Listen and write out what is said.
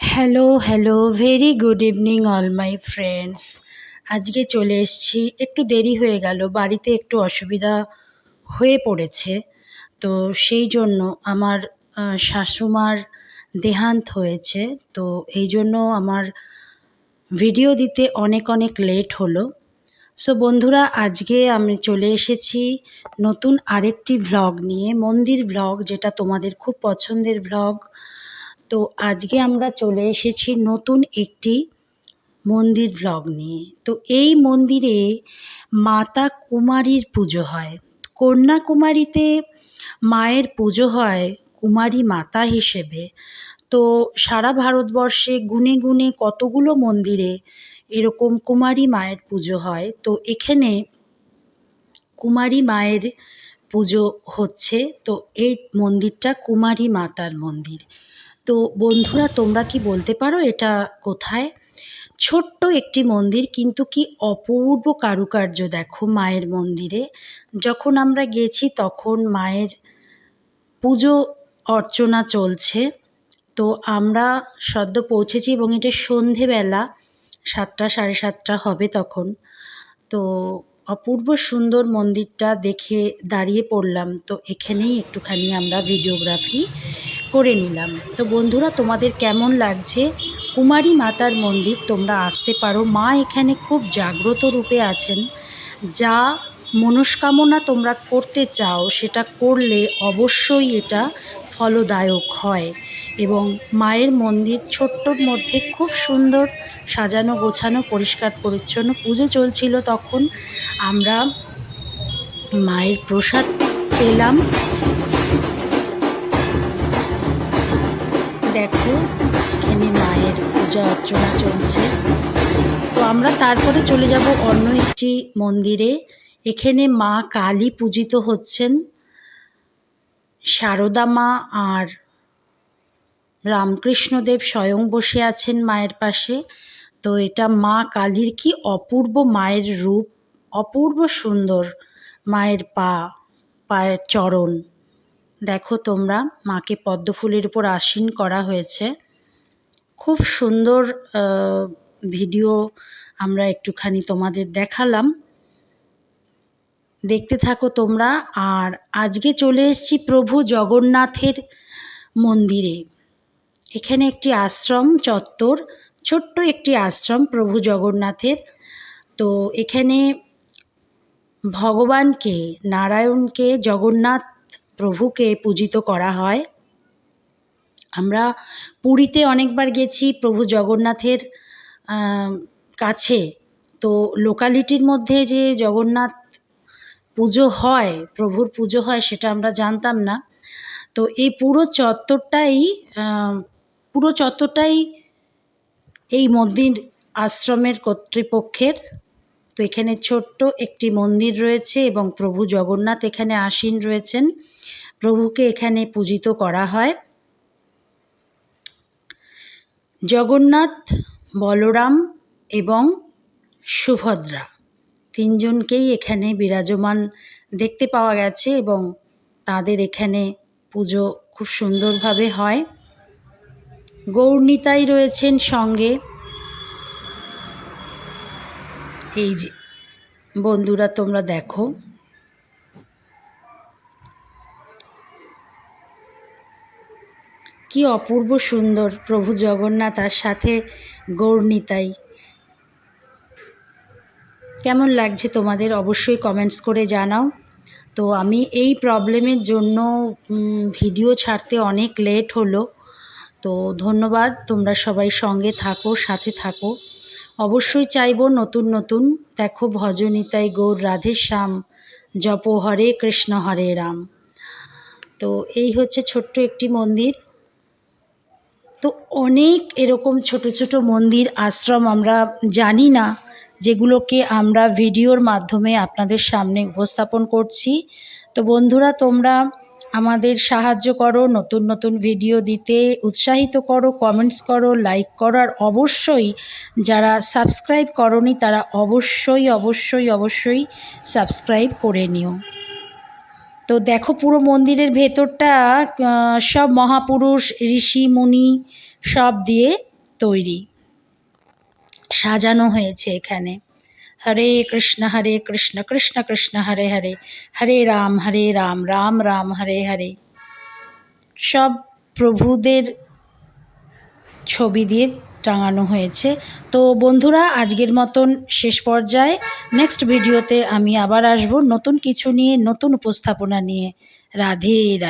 Hello hello very good evening all my friends আজকে চলে এসেছি। একটু দেরি হয়ে গেল, বাড়িতে একটু অসুবিধা হয়ে পড়েছে। তো সেই জন্য আমার শাশুমার দেহান্ত হয়েছে। তো এই জন্য আমার ভিডিও দিতে অনেক অনেক লেট হলো। সো বন্ধুরা, আজকে আমি চলে এসেছি নতুন আরেকটি ভ্লগ নিয়ে। মন্দির ভ্লগ যেটা তোমাদের খুব পছন্দের ভ্লগ তো আজকে আমরা চলে এসেছি নতুন একটি মন্দির ভ্লগ নিয়ে। তো এই মন্দিরে মাতা কুমারীর পুজো হয়। কন্যাকুমারীতে মায়ের পুজো হয় কুমারী মাতা হিসেবে। তো সারা ভারতবর্ষে গুনে গুনে কতগুলো মন্দিরে এরকম কুমারী মায়ের পুজো হয়। তো এখানে কুমারী মায়ের পুজো হচ্ছে। তো এই মন্দিরটা কুমারী মাতার মন্দির। তো বন্ধুরা, তোমরা কি বলতে পারো এটা কোথায়? ছোট্ট একটি মন্দির কিন্তু কি অপূর্ব কারুকার্য দেখো মায়ের মন্দিরে। যখন আমরা গেছি তখন মায়ের পুজো অর্চনা চলছে। তো আমরা সদ্য পৌঁছেছি এবং এটা সন্ধেবেলা সাতটা, সাড়ে সাতটা হবে তখন। তো অপূর্ব সুন্দর মন্দিরটা দেখে দাঁড়িয়ে পড়লাম। তো এখানেই একটুখানি আমরা ভিডিওগ্রাফি করে নিলাম। তো বন্ধুরা, তোমাদের কেমন লাগছে? কুমারী মাতার মন্দির তোমরা আসতে পারো। মা এখানে খুব জাগ্রত রূপে আছেন। যা মনস্কামনা তোমরা করতে চাও, সেটা করলে অবশ্যই এটা ফলদায়ক হয়। এবং মায়ের মন্দির ছোট্টর মধ্যে খুব সুন্দর সাজানো, গোছানো, পরিষ্কার, পরিচ্ছন্ন পুজো চলছিল তখন। আমরা মায়ের প্রসাদ পেলাম। দেখো, এখানে মায়ের পূজা অর্চনা চলছে। তো আমরা তারপরে চলে যাব অন্য একটি মন্দিরে। এখানে মা কালী পূজিত হচ্ছেন। সারদা মা আর রামকৃষ্ণদেব স্বয়ং বসে আছেন মায়ের পাশে। তো এটা মা কালীর কি অপূর্ব মায়ের রূপ, অপূর্ব সুন্দর মায়ের পা, পায়ের চরণ। দেখো তোমরা, মাকে পদ্মফুলের উপর আসীন করা হয়েছে। খুব সুন্দর ভিডিও আমরা একটুখানি তোমাদের দেখালাম। দেখতে থাকো তোমরা, আর আজকে চলে এসেছি প্রভু জগন্নাথের মন্দিরে। এখানে একটি আশ্রম চত্বর, ছোট্ট একটি আশ্রম প্রভু জগন্নাথের। তো এখানে ভগবানকে, নারায়ণকে, জগন্নাথ প্রভুকে পূজিত করা হয়। আমরা পুরীতে অনেকবার গেছি প্রভু জগন্নাথের কাছে। তো লোকালিটির মধ্যে যে জগন্নাথ পুজো হয়, প্রভুর পুজো হয়, সেটা আমরা জানতাম না। তো এই পুরো চত্বরটাই পুরো চত্বরটাই এই মন্দির আশ্রমের কর্তৃপক্ষের তো এখানে ছোট্ট একটি মন্দির রয়েছে এবং প্রভু জগন্নাথ এখানে আসীন রয়েছেন। প্রভুকে এখানে পূজিত করা হয়। জগন্নাথ, বলরাম এবং সুভদ্রা তিনজনকেই এখানে বিরাজমান দেখতে পাওয়া গেছে এবং তাদের এখানে পুজো খুব সুন্দরভাবে হয়। গৌরনিতাই রয়েছেন সঙ্গে। এই যে, বন্ধুরা, তোমরা দেখো। কি অপূর্ব সুন্দর প্রভু জগন্নাথ আর সাথে গৌরনিতাই। কেমন লাগছে তোমাদের? অবশ্যই কমেন্টস করে জানাও। তো আমি এই প্রবলেমের জন্য ভিডিও ছাড়তে অনেক লেট হলো। তো ধন্যবাদ, তোমরা সবাই সঙ্গে থাকো, সাথে থাকো। অবশ্যই চাইব নতুন নতুন। দেখো ভজনিতাই গৌর রাধে শ্যাম, জপ হরে কৃষ্ণ হরে রাম। তো এই হচ্ছে ছোট্ট একটি মন্দির। তো অনেক এরকম ছোট ছোট মন্দির আশ্রম আমরা জানি না, যেগুলোকে আমরা ভিডিওর মাধ্যমে আপনাদের সামনে উপস্থাপন করছি। তো বন্ধুরা, তোমরা আমাদের সাহায্য করো, নতুন নতুন ভিডিও দিতে উৎসাহিত করো কমেন্টস করো লাইক করো, আর অবশ্যই যারা সাবস্ক্রাইব করনি তারা অবশ্যই অবশ্যই অবশ্যই সাবস্ক্রাইব করে নিও। তো দেখো পুরো মন্দিরের ভেতরটা সব মহাপুরুষ, ঋষি, মুনি সব দিয়ে তৈরি। সাজানো হয়েছে এখানে। হরে কৃষ্ণ হরে কৃষ্ণ কৃষ্ণ কৃষ্ণ, হরে হরে। হরে রাম হরে রাম রাম রাম, হরে হরে। সব প্রভুদের ছবি দিয়ে টাঙানো হয়েছে। তো বন্ধুরা, আজকের মতন শেষ পর্যায়ে নেক্সট ভিডিওতে আমি আবার আসব নতুন কিছু নিয়ে, নতুন উপস্থাপনা নিয়ে। রাধে রাধে।